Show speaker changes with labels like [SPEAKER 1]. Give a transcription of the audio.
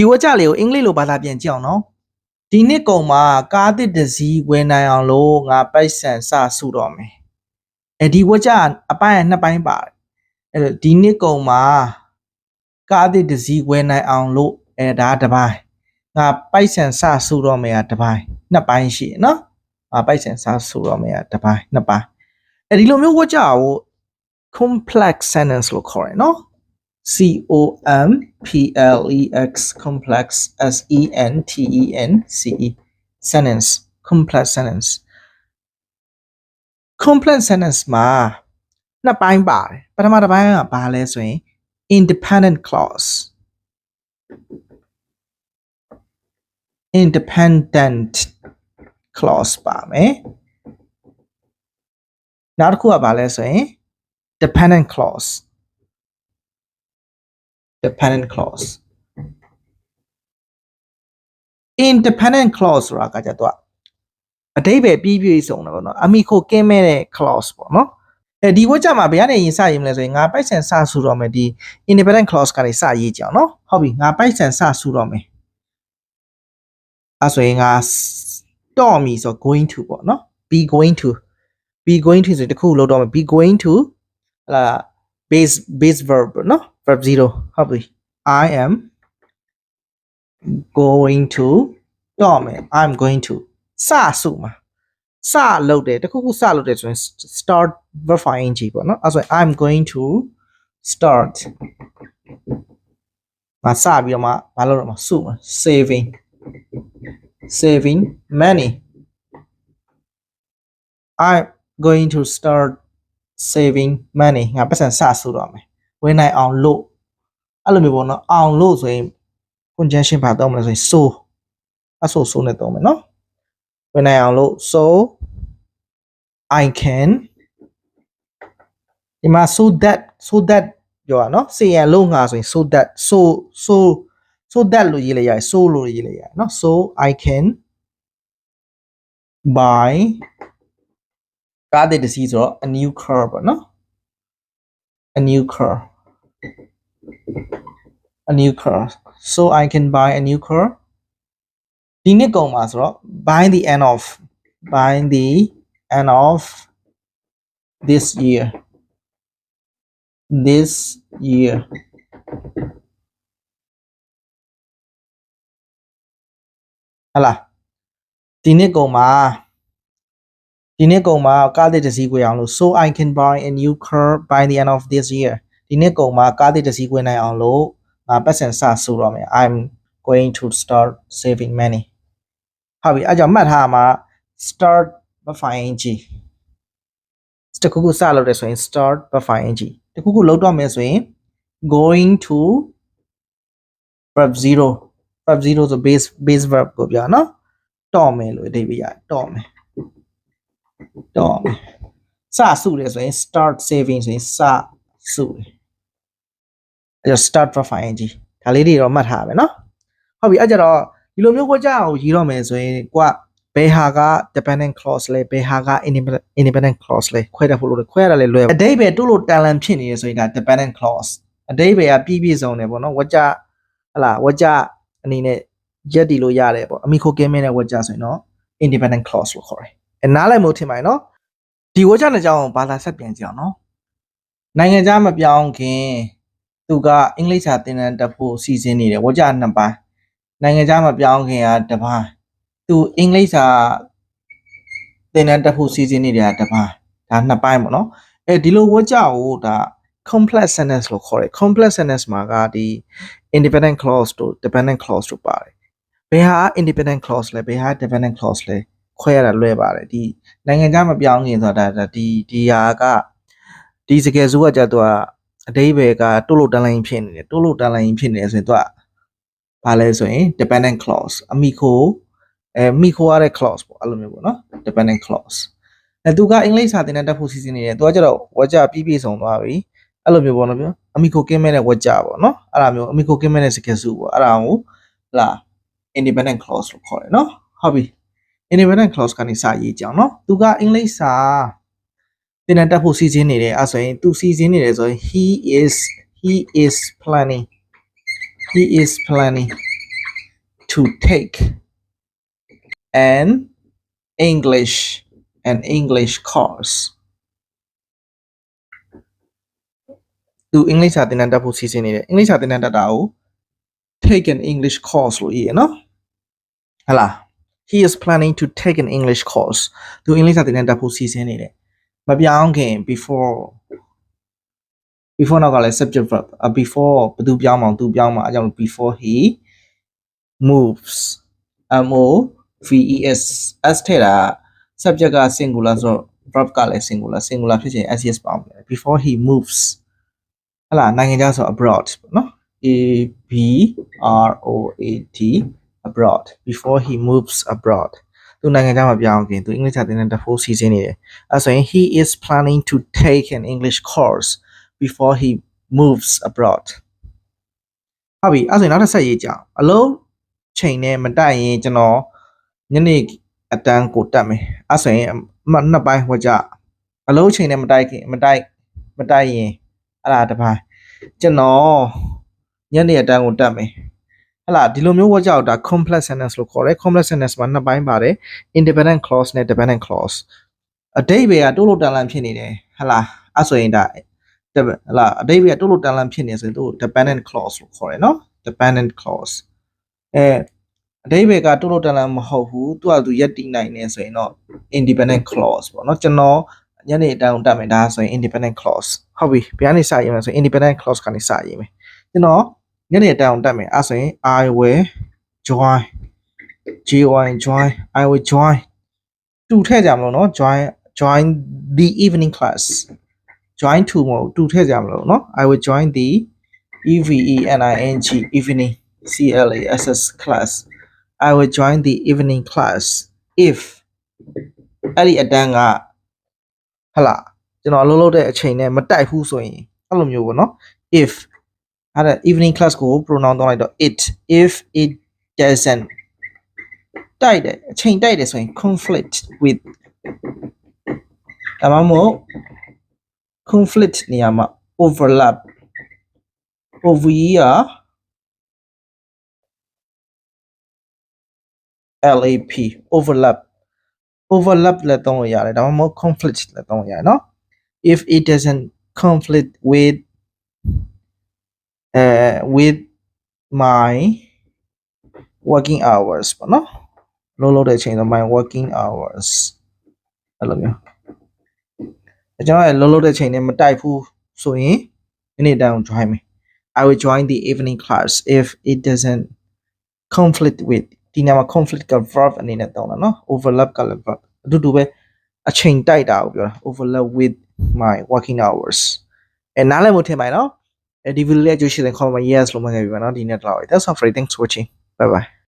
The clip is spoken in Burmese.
[SPEAKER 1] ဒီဝါကြလေးကိုအင်္ဂလိပ်လိုဘာသာပြန်ကြည့်အောင်နော်ဒီနှစ်ကုံမှာကားတစ်တစ်စီးဝယ်နိုင်အောင်လို့ငါပိုက်ဆံစစုတော့မယ်အဲဒီဝါကြအပိုင်းနှစ်ပိုင်းပါတယ်အဲ့တော့ဒီနှစ်ကုံမှာကားတစ်တစ်စီးဝယ်နိုင်အောင်လို့အဲဒါတစ်ပိုင်းငါပိုက်ဆံစစုတော့မယ်ကတစ်ပိုင်းနှစ်ပိုင်းရှိတယ်နော်ငါပိုက်ဆံစစုတော့မယ်ကတစ်ပိုင်းနှစ်ပိုင်းအဲဒီလိုမျိုးဝါကြကို complex sentence လို့ခေါ်တယ်နော် C O M P L E X complex S E N T E N C E sentence complex sentence complex sentence မှာနှစ်ပိုင်းပါတယ်ပထမတစ်ပိုင်းကဘာလဲဆိုရင် independent clause independent clause ပါမယ်နောက်တစ်ခုကဘာလဲဆိုရင် dependent clause Dependent clause independent clause ဆိုတာကကြတော့အတိပ္ပယ်ပြီးပြည့်စုံတယ်ပေါ့နော်အမိခိုကင်းမဲ့တဲ့ clause ပေါ့နော်အဲဒီဝတ်ကြမှာဘယ်ကနေရင်စရေးမလဲဆိုရင်ငါပိုက်ဆန်စဆူတော့မယ်ဒီ independent clause ကနေစရေးကြအောင်နော်ဟုတ်ပြီငါပိုက်ဆန်စဆူတော့မယ်အဲဆိုရင်ငါတော့မီဆို going to ပေါ့နော် be going to be going to ဆိုတခုလို့တော့မယ် be going to ဟလာ base base verb ပေါ့နော် verb 0ဟုတ်ပြီ i am going to တော့မယ် i'm going to စစုမှာစလုပ်တယ်တခုခုစလုပ်တယ်ဆိုရင် start verb ing ပေါ့နော်အဲဆိုရင် i'm going to start မစပြီးတော့မှမလုပ်တော့မှစုမှာ saving saving money i'm going to start saving money ငါပတ်စံစစုတော့မယ် ဝင်နိုင်အောင်လို့အဲ့လိုမျိုးပေါ့နော်အောင်လို့ဆိုရင် conjunction ဘာတော့မလဲဆိုရင် so အဆို so နဲ့တော့မယ်နော်ဝင်နိုင်အောင်လို့ so i can ဒီမှာ so that so that ပြောရနော်စေရန်လုံးငါဆိုရင် so that so so so that လို့ရေးလိုက်ရတယ် so လို့ရေးလိုက်ရတယ်နော် so i can buy ကားတဲ့တစ်စီးဆိုတော့ a new car ပေါ့နော် a new car a new car so i can buy a new car ဒီနှစ်ကုန်မှာဆိုတော့ by the end of by the end of this year this year ဟတ်လာဒီနှစ်ကုန်မှာဒီနှစ်ကုန်မှာကားတစ်တစ်စီးခွေအောင်လို့ so I can buy a new car by the end of this year ဒီနှစ်ကုန်မှာကားတစ်တစ်စီးခွေနိုင်အောင်လို့ငါပတ်စံစဆိုတော့မယ် I'm going to start saving money ဟုတ်ပြီအဲကြောင့်မှတ်ထားမှာ start ဘဖိုင် ing တခုခုစလုပ်တယ်ဆိုရင် start ဘဖိုင် ing တခုခုလုပ်တော့မယ်ဆိုရင် going to verb 0 verb 0ဆို base base verb ကိုပြောနော်တော့မယ်လို့အဓိပ္ပာယ်ရတယ်တော့မယ်တော့မယ်စစုတယ်ဆိုရင် start saving ဆိုရင်စစုတယ် အဲတော့ start verb ing ဒါလေးတွေတော့မှတ်ထားရမယ်နော်ဟုတ်ပြီအဲကြတော့ဒီလိုမျိုးကိုကြောက်အောင်ရေးတော့မယ်ဆိုရင်ကိုကဘယ်ဟာက dependent clause လဲဘယ်ဟာက independent independent clause လဲခွဲတတ်ဖို့လို့ခွဲရတယ်လွယ်အတိတ်ပဲတူလို့တန်လန်ဖြစ်နေရဆိုရင်ဒါ dependent clause အတိတ်ပဲကပြည့်ပြည့်စုံတယ်ပေါ့နော်ဝကြဟလာဝကြအနေနဲ့ရက်တီလို့ရတယ်ပေါ့အမိခိုကင်းမင်းတဲ့ဝကြဆိုရင်တော့ independent clause လို့ခေါ်တယ်အဲနားလိုက်မို့ထင်ပါရဲ့နော်ဒီဝကြနဲ့ကြောင်းဘာသာဆက်ပြန်ကြည့်အောင်နော်နိုင်ငံခြားမပြောင်းခင် သူကအင်္ဂလိပ်စာသင်တန်းတက်ဖို့စီစဉ်နေတယ်ဝကြနှစ်ပိုင်းနိုင်ငံခြားမပြောင်းခင်ကတစ်ပိုင်းသူအင်္ဂလိပ်စာသင်တန်းတက်ဖို့စီစဉ်နေတယ်ကတစ်ပိုင်းဒါနှစ်ပိုင်းပေါ့နော်အဲဒီလိုဝကြကိုဒါ complex sentence လို့ခေါ်တယ် complex sentence မှာကဒီ independent clause တို့ dependent clause တို့ပါတယ်ဘယ်ဟာ independent clause လဲဘယ်ဟာ dependent clause လဲခွဲရတာလွယ်ပါတယ်ဒီနိုင်ငံခြားမပြောင်းခင်ဆိုတာဒါဒီဒီဟာကဒီစကယ်စုကကြတော့ အတိဘယ်ကတိုးလို့တန်းလိုင်းဖြစ်နေတယ်တိုးလို့တန်းလိုင်းဖြစ်နေတယ်ဆိုရင်တော့ဘာလဲဆိုရင် dependent clause အမိခိုအဲမိခိုရတဲ့ clause ပေါ့အဲ့လိုမျိုးပေါ့နော် dependent clause အဲသူကအင်္ဂလိပ်စာသင်တတ်ဖို့စီစဉ်နေတယ်သူကကြတော့ဝါကြပြီးပြည့်စုံသွားပြီအဲ့လိုမျိုးပေါ့နော်ပြောအမိခိုကင်းမဲ့တဲ့ဝါကြပေါ့နော်အဲ့ဒါမျိုးအမိခိုကင်းမဲ့တဲ့စကယ်စုပေါ့အဲ့ဒါကိုလာ independent clause လို့ခေါ်တယ်နော်ဟုတ်ပြီ independent clause ကနေစရေးကြအောင်နော်သူကအင်္ဂလိပ်စာ သင်တတ်တတ်ဖို့စီစဉ်နေတယ်အဲ့ဆိုရင်သူစီစဉ်နေတယ်ဆိုရင် he is he is planning he is planning to take an English an English course သူအင်္ဂလိပ်စာသင်တန်းတက်ဖို့စီစဉ်နေတယ်အင်္ဂလိပ်စာသင်တန်းတက်တာကို take an English course လို့ရေးရနော်ဟလာ he is planning to take an English course သူအင်္ဂလိပ်စာသင်တန်းတက်ဖို့စီစဉ်နေတယ် မပြောင်းခင် before before နောက်ကလည်း subject verb အ before ဘယ်သူပြောင်းမအောင်သူပြောင်းမှာအကြောင်း before he moves m o v e s s ထဲတာ subject က singular ဆိုတော့ verb ကလည်း singular singular ဖြစ်ချင် s yes ပေါင်းတယ် before he moves ဟလာနိုင်ငံခြားဆို abroad ပေါ့နော် a b r o a d abroad before he moves abroad သူနိုင်ငံခြားမှာပြောင်းခင်သူအင်္ဂလိပ်စာသင်တန်းတက်ဖို့စီစဉ်နေတယ်အဲဆိုရင် he is planning to take an english course before he moves abroad ဟုတ်ပြီအဲဆိုရင်နောက်တစ်ဆက်ရေးကြအောင်အလုံးချိန်နဲ့မတိုက်ရင်ကျွန်တော်ညနေအတန်းကိုတက်မယ်အဲဆိုရင်အမှတ်နှစ်ပိုင်းဟောကြအလုံးချိန်နဲ့မတိုက်ခင်မတိုက်မတိုက်ရင်အဲ့ဒါတစ်ပိုင်းကျွန်တော်ညနေအတန်းကိုတက်မယ် ဟလာဒီလိုမျိုးဝတ်ကြောက်တာ complex sentence လို့ခေါ်တယ် complex sentence မှာနှစ်ပိုင်းပါတယ် independent clause နဲ့ dependent clause အတိတ်ပဲကတိုးလို့တန်လန့်ဖြစ်နေတယ်ဟလာအဲ့ဆိုရင်ဒါဟလာအတိတ်ပဲကတိုးလို့တန်လန့်ဖြစ်နေဆိုရင်သူ dependent clause လို့ခေါ်တယ်နော် dependent clause အဲအတိတ်ပဲကတိုးလို့တန်လန့်မဟုတ်ဘူးသူကသူရက်တည်နိုင်နေဆိုရင်တော့ independent clause ပေါ့နော်ကျွန်တော်ညနေအတန်းကိုတက်မယ်ဒါဆိုရင် independent clause ဟုတ်ပြီဘယ်ကနေစရေးမလဲဆိုရင် independent clause ကနေစရေးမယ်ကျွန်တော် ညနေအတန်းကိုတက်မယ်အဲဆိုရင် I will join join join I will join တူထည့်ကြမလို့နော် join join the evening class join to မဟုတ်တူထည့်ကြမလို့နော် I will join the E V E N I N G evening C L A S S class I will join the evening class if အဲ့ဒီအတန်းကဟလာကျွန်တော်အလုပ်လုပ်တဲ့အချိန်နဲ့မတိုက်ဘူးဆိုရင်အဲ့လိုမျိုးပေါ့နော် if အဲ့ဒါ evening class ကို pronoun တောင်းလိုက်တော့ it if it doesn't တိုက်တယ်အချိန်တိုက်တယ်ဆိုရင် conflict with ဒါမှမဟုတ် conflict နေရာမှာ overlap over here LAP overlap overlap လည်းသုံးလို့ရတယ်ဒါမှမဟုတ် conflict လည်းသုံးလို့ရတယ်เนาะ if it doesn't conflict with uh with my working hours ပေါ့နော်လုံးလုံးတဲ့အချိန်တော့ my working hours အဲ့လိုမျိုးအကျွန်တော်လည်းလုံးလုံးတဲ့ချိန်နဲ့မတိုက်ဘူးဆိုရင်မိနစ်တန်းကို join မယ် I will join the evening class if it doesn't conflict with ဒီနေရာမှာ conflict က verb အနေနဲ့တောင်းတာเนาะ overlap ကလည်း verb အတူတူပဲအချိန်တိုက်တာကိုပြောတာ overlap with my working hours အဲနားလည်မှုထင်ပါရဲ့เนาะ e di villaggi uscite in coma yes lo magari vanno di net free thanks for watching. Bye bye